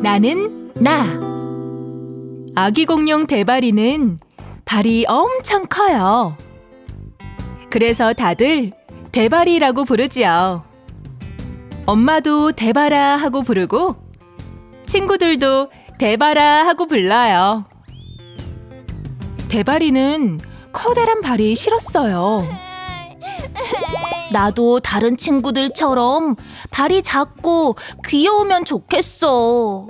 나는 나. 아기 공룡 대바리는 발이 엄청 커요. 그래서 다들 대바리라고 부르지요. 엄마도 대바라 하고 부르고 친구들도 대바라 하고 불러요. 대바리는 커다란 발이 싫었어요. 나도 다른 친구들처럼 발이 작고 귀여우면 좋겠어.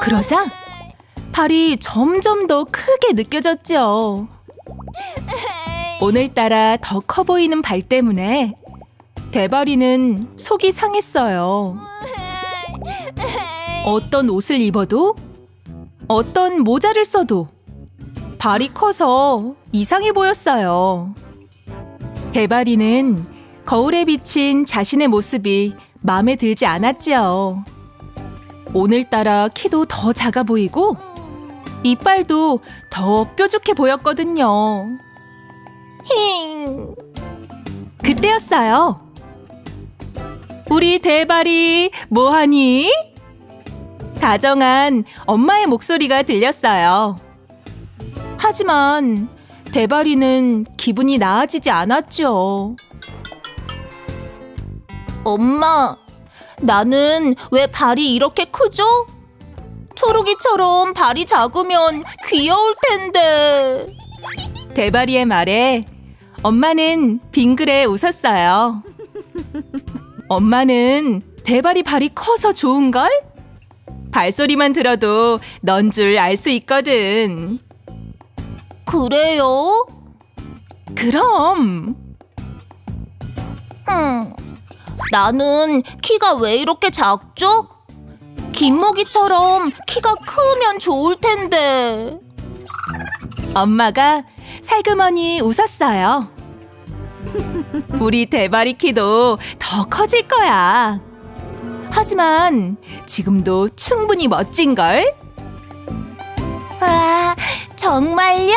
그러자 발이 점점 더 크게 느껴졌죠. 오늘따라 더 커 보이는 발 때문에 대바리는 속이 상했어요. 어떤 옷을 입어도 어떤 모자를 써도 발이 커서 이상해 보였어요. 대바리는 거울에 비친 자신의 모습이 마음에 들지 않았지요. 오늘따라 키도 더 작아 보이고 이빨도 더 뾰족해 보였거든요. 힝. 그때였어요. 우리 대발이 뭐하니? 다정한 엄마의 목소리가 들렸어요. 하지만 대바리는 기분이 나아지지 않았죠. 엄마, 나는 왜 발이 이렇게 크죠? 초록이처럼 발이 작으면 귀여울 텐데. 대바리의 말에 엄마는 빙그레 웃었어요. 엄마는 대바리 발이 커서 좋은걸? 발소리만 들어도 넌 줄 알 수 있거든. 그래요? 그럼 흠. 나는 키가 왜 이렇게 작죠? 김모기처럼 키가 크면 좋을 텐데. 엄마가 살그머니 웃었어요. 우리 대바리 키도 더 커질 거야. 하지만 지금도 충분히 멋진 걸? 와, 정말요?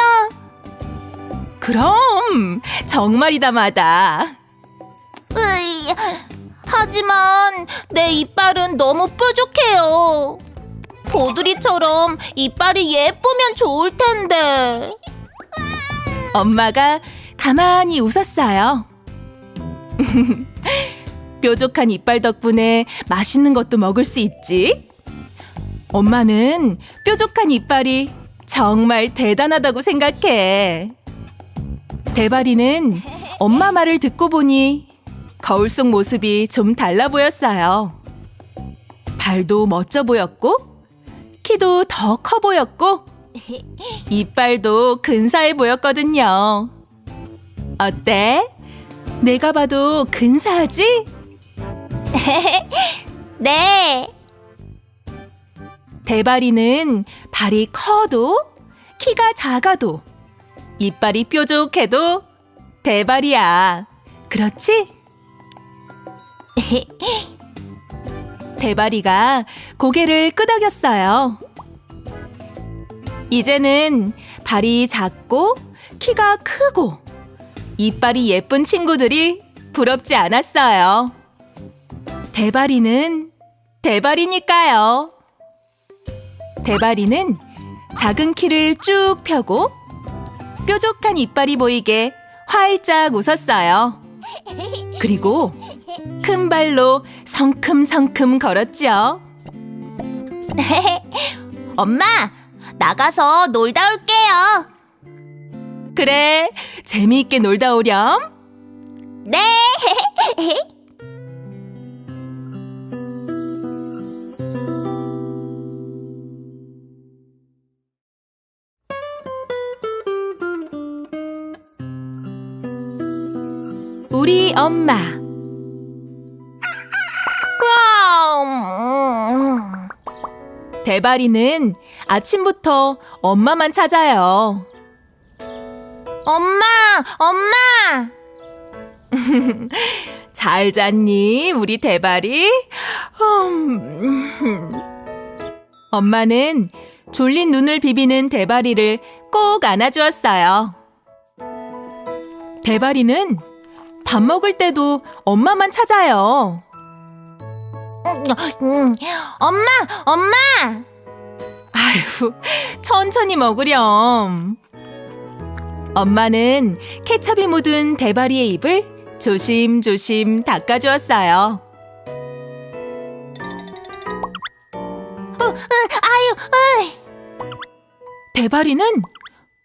그럼 정말이다 마다. 으이, 하지만 내 이빨은 너무 뾰족해요. 보드리처럼 이빨이 예쁘면 좋을 텐데. 엄마가 가만히 웃었어요. 뾰족한 이빨 덕분에 맛있는 것도 먹을 수 있지. 엄마는 뾰족한 이빨이 정말 대단하다고 생각해. 대바리는 엄마 말을 듣고 보니 거울 속 모습이 좀 달라 보였어요. 발도 멋져 보였고, 키도 더 커 보였고, 이빨도 근사해 보였거든요. 어때? 내가 봐도 근사하지? 네. 대바리는 발이 커도 키가 작아도 이빨이 뾰족해도 대바리야. 그렇지? 대바리가 고개를 끄덕였어요. 이제는 발이 작고 키가 크고 이빨이 예쁜 친구들이 부럽지 않았어요. 대바리는 대바리니까요. 대바리는 작은 키를 쭉 펴고 뾰족한 이빨이 보이게 활짝 웃었어요. 그리고 큰 발로 성큼성큼 걸었죠. 엄마, 나가서 놀다 올게요. 그래, 재미있게 놀다 오렴. 네. 엄마. 음. 대바리는 아침부터 엄마만 찾아요. 엄마, 엄마. 잘 잤니, 우리 대바리? 음. 엄마는 졸린 눈을 비비는 대바리를 꼭 안아주었어요. 대바리는 밥 먹을 때도 엄마만 찾아요. 음, 엄마, 엄마. 아휴, 천천히 먹으렴. 엄마는 케첩이 묻은 대바리의 입을 조심조심 닦아주었어요. 아유, 으이. 대바리는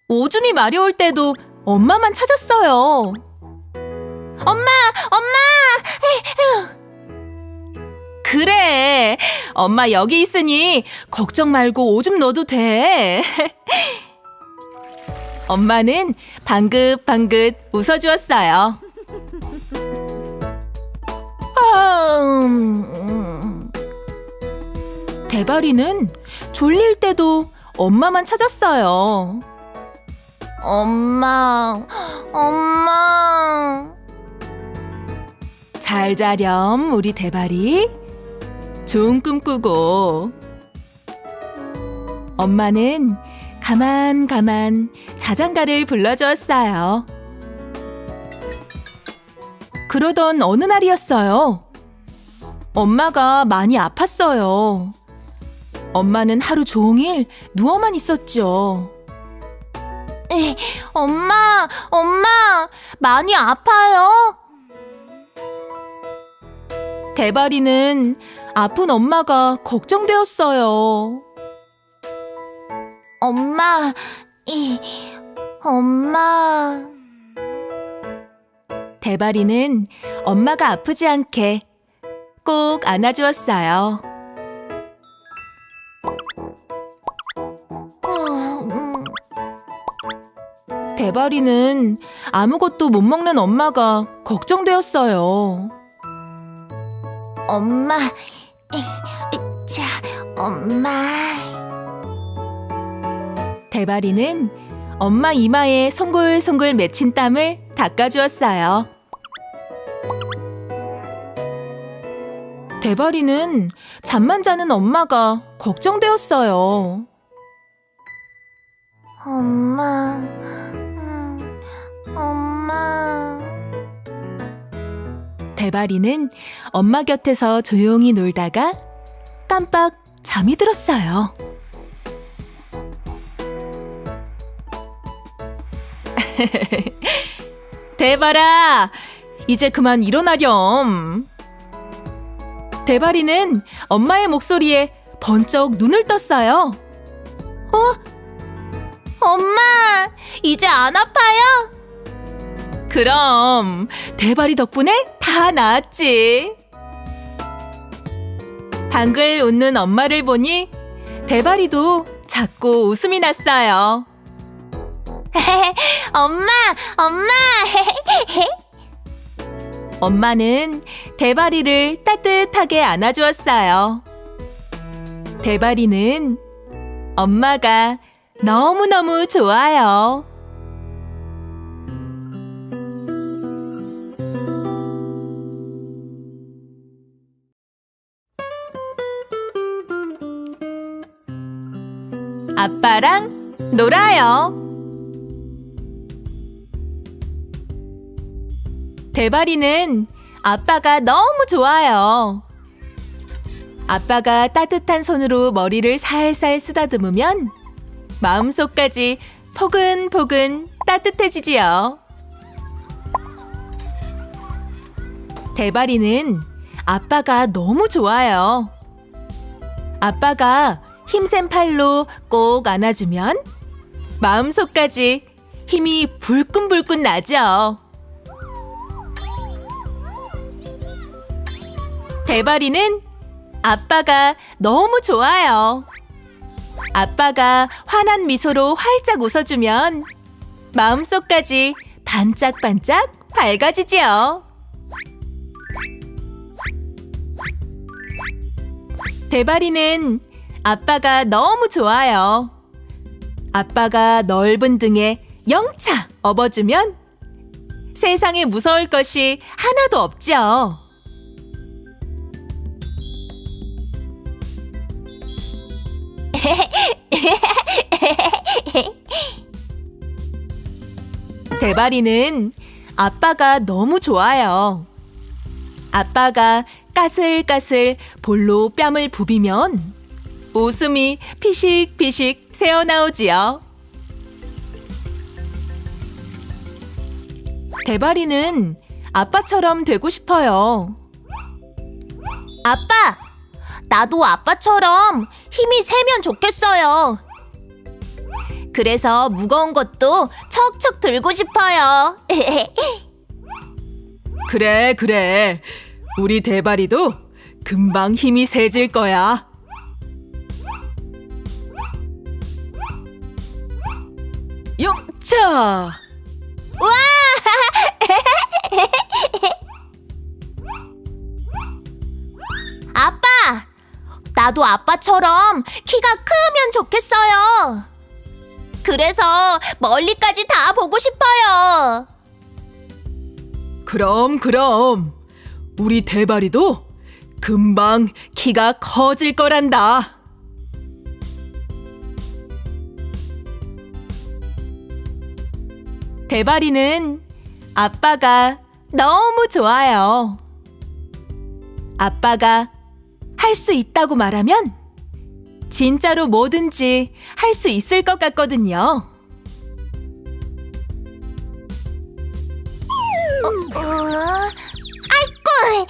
오줌이 마려울 때도 엄마만 찾았어요. 엄마, 엄마. 그래, 엄마 여기 있으니 걱정 말고 오줌 넣어도 돼. 엄마는 방긋방긋 웃어주었어요. 아, 음, 대바리는 졸릴 때도 엄마만 찾았어요. 엄마, 엄마. 잘 자렴, 우리 대바리. 좋은 꿈 꾸고. 엄마는 가만 가만 자장가를 불러주었어요. 그러던 어느 날이었어요. 엄마가 많이 아팠어요. 엄마는 하루 종일 누워만 있었죠. 에, 엄마, 엄마. 많이 아파요. 대바리는 아픈 엄마가 걱정되었어요. 엄마, 이, 엄마. 대바리는 엄마가 아프지 않게 꼭 안아주었어요. 음, 대바리는 아무것도 못 먹는 엄마가 걱정되었어요. 엄마, 자, 엄마. 대바리는 엄마 이마에 송골송골 맺힌 땀을 닦아주었어요. 대바리는 잠만 자는 엄마가 걱정되었어요. 엄마, 음, 엄마. 대바리는 엄마 곁에서 조용히 놀다가 깜빡 잠이 들었어요. 대바라, 이제 그만 일어나렴. 대바리는 엄마의 목소리에 번쩍 눈을 떴어요. 엄마, 이제 안 아파요? 그럼 대바리 덕분에 다 나았지. 방글 웃는 엄마를 보니 대바리도 작고 웃음이 났어요. 엄마, 엄마. 엄마는 대바리를 따뜻하게 안아주었어요. 대바리는 엄마가 너무너무 좋아요. 아빠랑 놀아요. 대바리는 아빠가 너무 좋아요. 아빠가 따뜻한 손으로 머리를 살살 쓰다듬으면 마음속까지 포근포근 따뜻해지지요. 대바리는 아빠가 너무 좋아요. 아빠가 힘센 팔로 꼭 안아주면 마음속까지 힘이 불끈불끈 나죠. 대바리는 아빠가 너무 좋아요. 아빠가 환한 미소로 활짝 웃어주면 마음속까지 반짝반짝 밝아지지요. 대바리는 아빠가 너무 좋아요. 아빠가 넓은 등에 영차 업어주면 세상에 무서울 것이 하나도 없죠. 대바리는 아빠가 너무 좋아요. 아빠가 까슬까슬 볼로 뺨을 부비면 웃음이 피식피식 새어나오지요. 대바리는 아빠처럼 되고 싶어요. 아빠, 나도 아빠처럼 힘이 세면 좋겠어요. 그래서 무거운 것도 척척 들고 싶어요. 그래, 그래. 우리 대바리도 금방 힘이 세질 거야. 용차! 아빠, 나도 아빠처럼 키가 크면 좋겠어요. 그래서 멀리까지 다 보고 싶어요. 그럼, 그럼. 우리 대바리도 금방 키가 커질 거란다. 대바리는 아빠가 너무 좋아요. 아빠가 할 수 있다고 말하면 진짜로 뭐든지 할 수 있을 것 같거든요. 어, 아이고,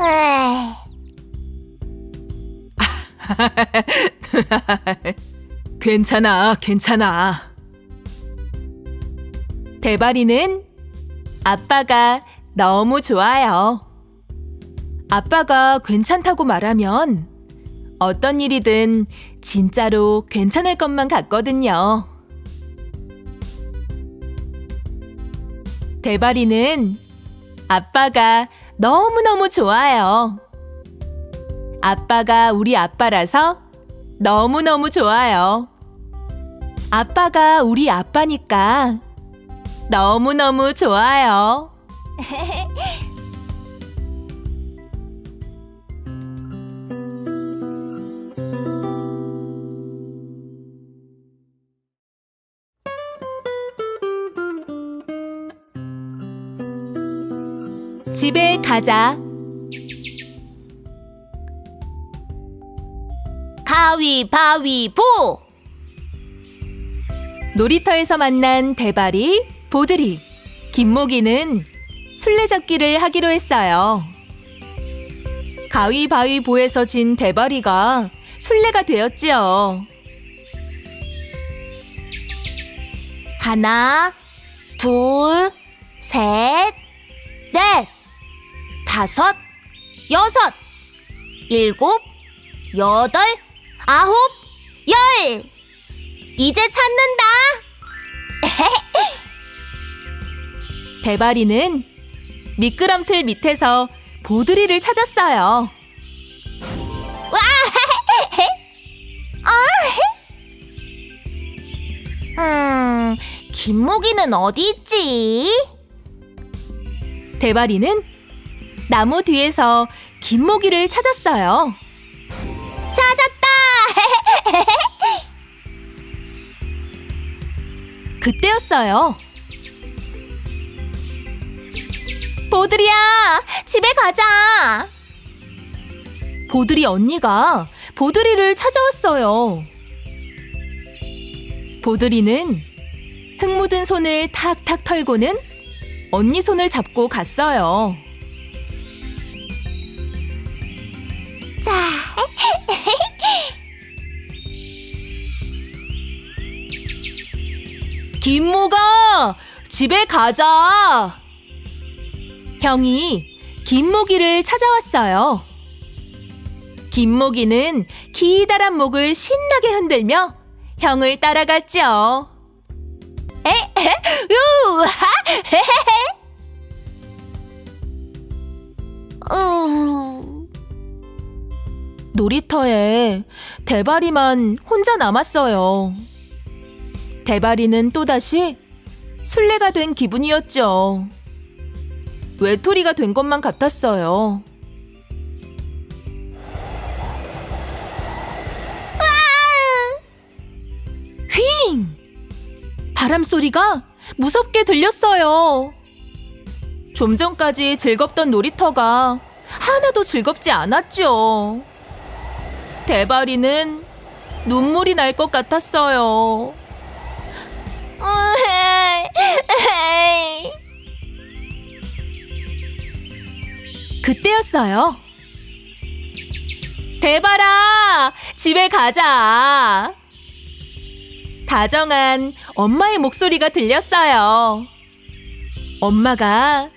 에이. 괜찮아, 괜찮아. 대바리는 아빠가 너무 좋아요. 아빠가 괜찮다고 말하면 어떤 일이든 진짜로 괜찮을 것만 같거든요. 대바리는 아빠가 너무너무 좋아요. 아빠가 우리 아빠라서 너무너무 좋아요. 아빠가 우리 아빠니까 너무너무 좋아요. 집에 가자. 가위바위보! 놀이터에서 만난 대바리, 보드리, 김모기는 술래잡기를 하기로 했어요. 가위바위보에서 진 대바리가 술래가 되었지요. 하나, 둘, 셋, 넷, 다섯, 여섯, 일곱, 여덟, 아홉, 열! 이제 찾는다! 대바리는 미끄럼틀 밑에서 보드리를 찾았어요. 음, 김모기는 어디 있지? 대바리는 나무 뒤에서 김모기를 찾았어요. 찾았다! 그때였어요. 보드리야, 집에 가자! 보드리 언니가 보드리를 찾아왔어요. 보드리는 흙 묻은 손을 탁탁 털고는 언니 손을 잡고 갔어요. 자, 김모가 집에 가자. 형이 김모기를 찾아왔어요. 김모기는 기다란 목을 신나게 흔들며 형을 따라갔죠. 으, 놀이터에 대바리만 혼자 남았어요. 대바리는 또다시 술래가 된 기분이었죠. 외톨이가 된 것만 같았어요. 휘잉! 바람 소리가 무섭게 들렸어요. 좀 전까지 즐겁던 놀이터가 하나도 즐겁지 않았죠. 대바리는 눈물이 날 것 같았어요. 그때였어요. 대바라, 집에 가자. 다정한 엄마의 목소리가 들렸어요. 엄마가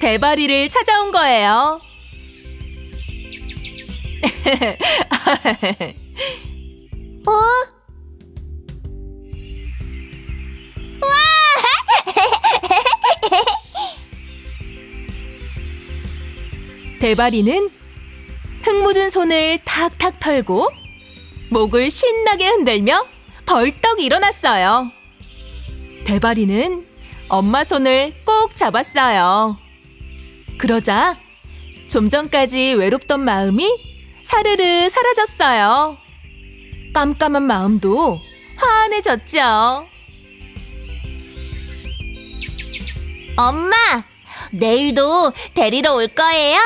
대바리를 찾아온 거예요. 어? 대바리는 흙 묻은 손을 탁탁 털고 목을 신나게 흔들며 벌떡 일어났어요. 대바리는 엄마 손을 꼭 잡았어요. 그러자 좀 전까지 외롭던 마음이 사르르 사라졌어요. 깜깜한 마음도 환해졌죠. 엄마, 내일도 데리러 올 거예요?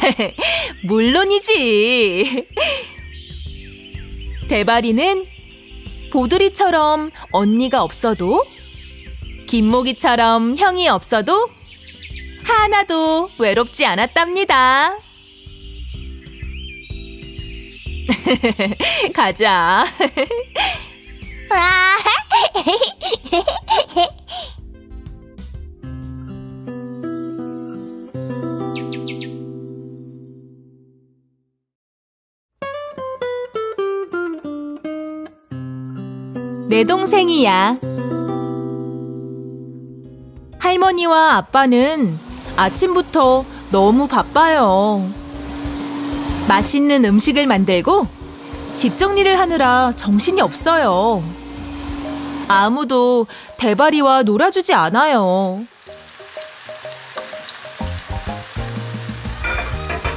물론이지. 대바리는 보드리처럼 언니가 없어도 김모기처럼 형이 없어도 하나도 외롭지 않았답니다. 가자. 내 동생이야. 할머니와 아빠는 아침부터 너무 바빠요. 맛있는 음식을 만들고 집 정리를 하느라 정신이 없어요. 아무도 대바리와 놀아주지 않아요.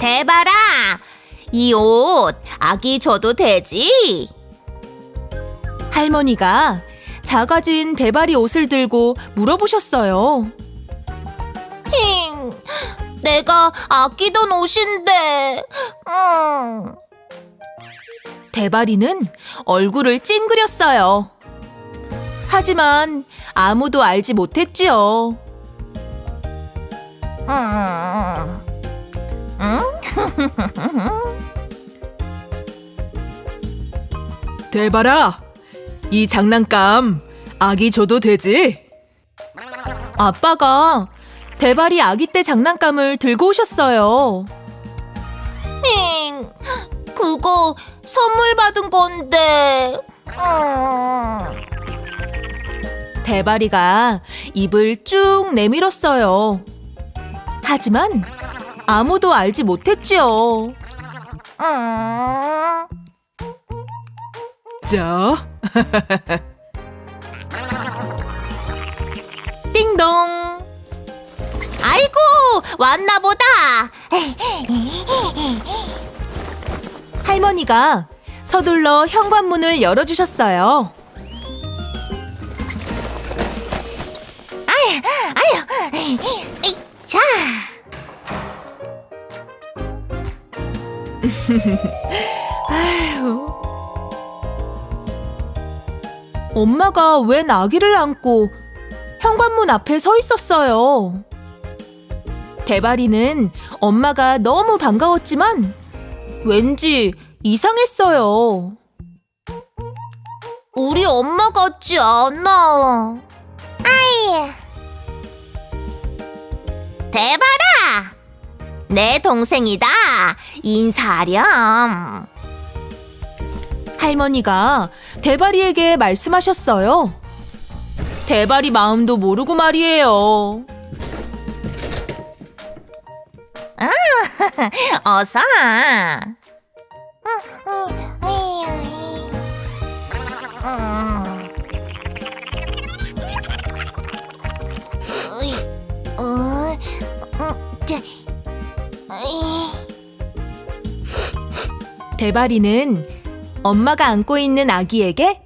대바라, 이 옷 아기 줘도 되지? 할머니가 작아진 대바리 옷을 들고 물어보셨어요. 힝, 내가 아끼던 옷인데. 음. 대바리는 얼굴을 찡그렸어요. 하지만 아무도 알지 못했지요. 음. 응? 대바라, 이 장난감 아기 줘도 되지? 아빠가 대바리 아기 때 장난감을 들고 오셨어요. 힝, 그거 선물 받은 건데. 음. 대바리가 입을 쭉 내밀었어요. 하지만 아무도 알지 못했지요. 음. 자. 띵동. 아이고, 왔나 보다. 할머니가 서둘러 현관문을 열어주셨어요. 에이, 자. 엄마가 웬 아기를 안고 현관문 앞에 서 있었어요. 대바리는 엄마가 너무 반가웠지만 왠지 이상했어요. 우리 엄마 같지 않아. 아이. 대바라! 내 동생이다. 인사하렴. 할머니가 대바리에게 말씀하셨어요. 대바리 마음도 모르고 말이에요. 어서. 대바리는 엄마가 안고 있는 아기에게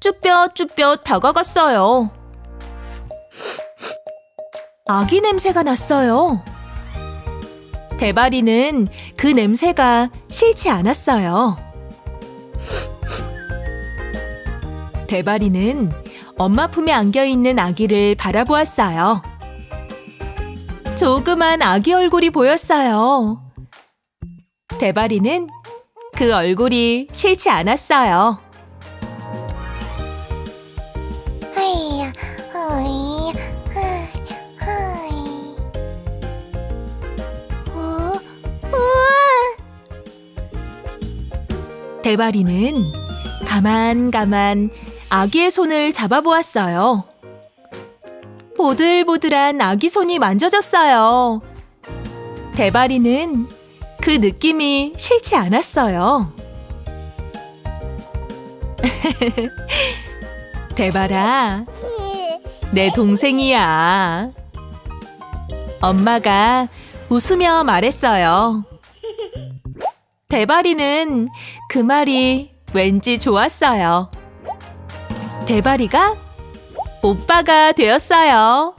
쭈뼛쭈뼛 다가갔어요. 아기 냄새가 났어요. 대바리는 그 냄새가 싫지 않았어요. 대바리는 엄마 품에 안겨 있는 아기를 바라보았어요. 조그만 아기 얼굴이 보였어요. 대바리는 그 얼굴이 싫지 않았어요. 대바리는 가만가만 아기의 손을 잡아보았어요. 보들보들한 아기 손이 만져졌어요. 대바리는 그 느낌이 싫지 않았어요. 대바라, 내 동생이야. 엄마가 웃으며 말했어요. 대바리는 그 말이 왠지 좋았어요. 대바리가 오빠가 되었어요.